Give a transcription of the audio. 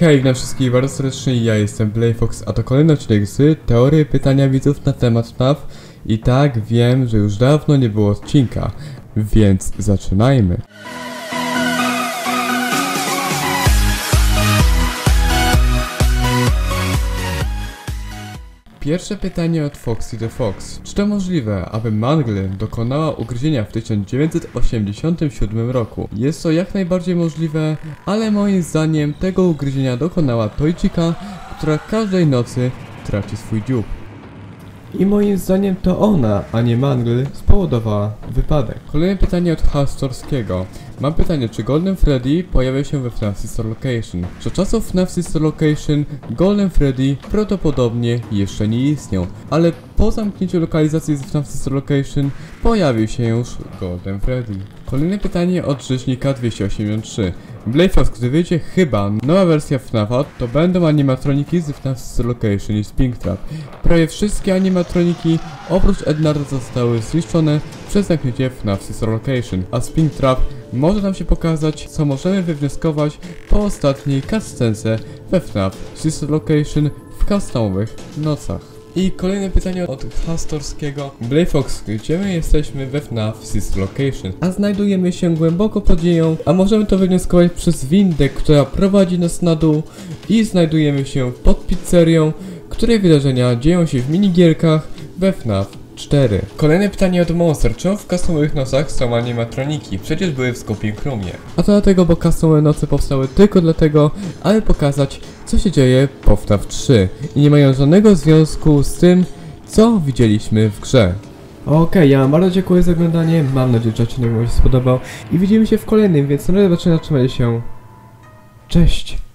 Hej, witam wszystkich bardzo serdecznie, ja jestem Playfox, a to kolejny odcinek z teorii pytania widzów na temat FNAF. I tak, wiem, że już dawno nie było odcinka, więc zaczynajmy. Pierwsze pytanie od Foxy the Fox. Czy to możliwe, aby Mangle dokonała ugryzienia w 1987 roku? Jest to jak najbardziej możliwe, ale moim zdaniem tego ugryzienia dokonała Toichika, która każdej nocy traci swój dziób. I moim zdaniem to ona, a nie Mangle, spowodowała wypadek. Kolejne pytanie od Hastorskiego. Mam pytanie, czy Golden Freddy pojawia się we FNAF Sister Location? Za czasów FNAF Sister Location Golden Freddy prawdopodobnie jeszcze nie istniał, ale po zamknięciu lokalizacji z FNAF Sister Location pojawił się już Golden Freddy. Kolejne pytanie od rzecznika 283. Blayfox, gdy wyjdzie chyba nowa wersja FNAFa, to będą animatroniki z FNAF Location i Springtrap. Prawie wszystkie animatroniki oprócz Ednarda zostały zniszczone przez zamknięcie FNAF Location, a Springtrap może nam się pokazać, co możemy wywnioskować po ostatniej cutscence we FNAF Location w customowych nocach. I kolejne pytanie od Hastorskiego. Blayfox, gdzie my jesteśmy we FNAF Sister Location? A znajdujemy się głęboko pod ziemią, a możemy to wywnioskować przez windę, która prowadzi nas na dół i znajdujemy się pod pizzerią, której wydarzenia dzieją się w minigierkach we FNAF 4. Kolejne pytanie od Monster. Czemu w customowych nocach są animatroniki? Przecież były w Scoping Roomie. A to dlatego, bo customowe noce powstały tylko dlatego, aby pokazać, co się dzieje po FNAF 3 i nie mają żadnego związku z tym, co widzieliśmy w grze. Okej, ja wam bardzo dziękuję za oglądanie, mam nadzieję, że odcinek wam się spodobał i widzimy się w kolejnym, więc na razie będzie się. Cześć!